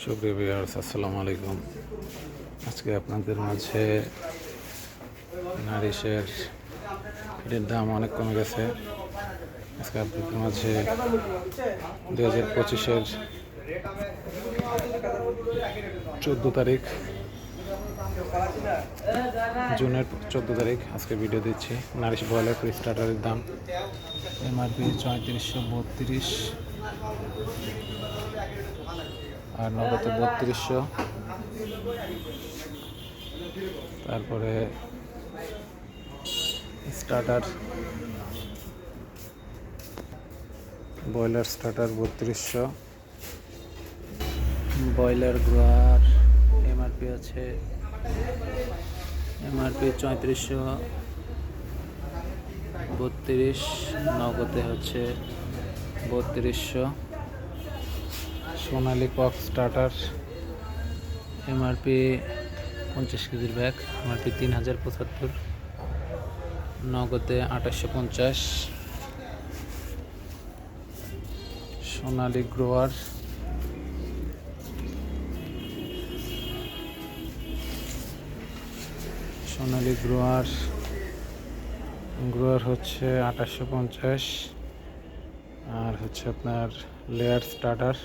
সুপ্রিয় ভিউয়ার্স আসসালামু আলাইকুম। আজকে আপনাদের মাঝে নারিশের এটির দাম অনেক কমে গেছে। আজকে আপনাদের মাঝে দু হাজার পঁচিশের চোদ্দ তারিখ, জুনের চোদ্দ তারিখ আজকে ভিডিও দিচ্ছি। নারিশ ব্রয়লার ফ্রি স্টার্টারের দাম এমআরপি চৌত্রিশশো বত্রিশ। আর নগদে বত্রিশশো। তারপরে স্টার্টার ব্রয়লার স্টার্টার বত্রিশশো। ব্রয়লার গ্রোয়ার এমআরপি আছে। এমআরপি চৌত্রিশশো। বত্রিশ, নগদে হচ্ছে বত্রিশশো। সোনালি কক স্টার্টার এমআরপি পঞ্চাশ কেজির ব্যাগ, এমআরপি তিন হাজার পঁচাত্তর, নগদে আঠাশশো পঞ্চাশ। Sonali grower Sonali grower grower হচ্ছে আঠাশশো পঞ্চাশ। আর হচ্ছে আপনার লেয়ার স্টার্টার।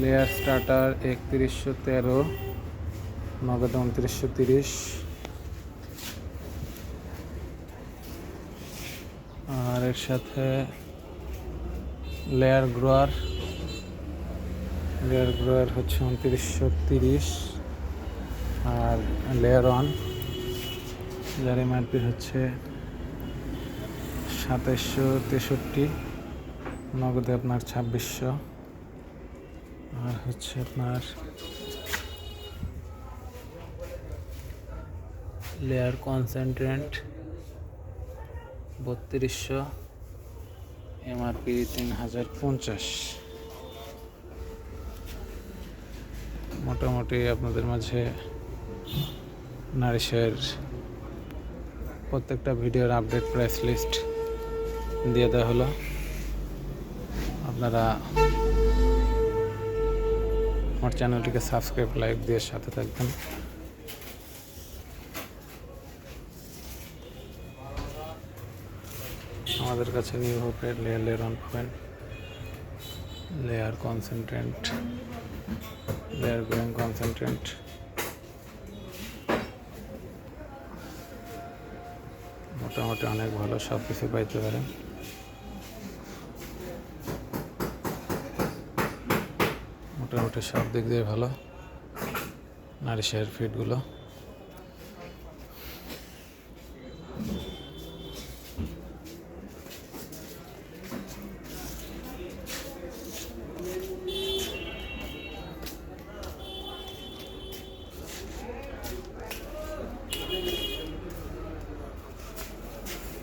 লেয়ার স্টার্টার একত্রিশশো তেরো, নগদ উনত্রিশশো তিরিশ। আর এর সাথে লেয়ার গ্রোয়ার লেয়ার গ্রোয়ার হচ্ছে উনত্রিশশো তিরিশ। আর লেয়ার ওয়ান যার এমআরপি হচ্ছে সাতাইশশো তেষট্টি। নগদে আপনার ছাব্বিশশো। আর হচ্ছে আপনার লেয়ার কনসেন্ট্রেন্ট বত্রিশশো এমআরপি তিন হাজার পঞ্চাশ। মোটামুটি আপনাদের মাঝে নারিশের প্রত্যেকটা ভিডিওর আপডেট প্রাইস লিস্ট দিয়ে দেওয়া হলো। আপনারা আমার চ্যানেলটিকে সাবস্ক্রাইব, লাইক দিয়ে সাথে থাকবেন। আমাদের কাছে নিউ হোপের লেয়ার লেয়ার অন পাবেন। Layer concentrate layer growing concentrate মোটামুটি অনেক ভালো সব কিছু পাইতে পারেন। মোটামুটি সব দিক দিয়ে ভালো নারী শেয়ার ফিডগুলো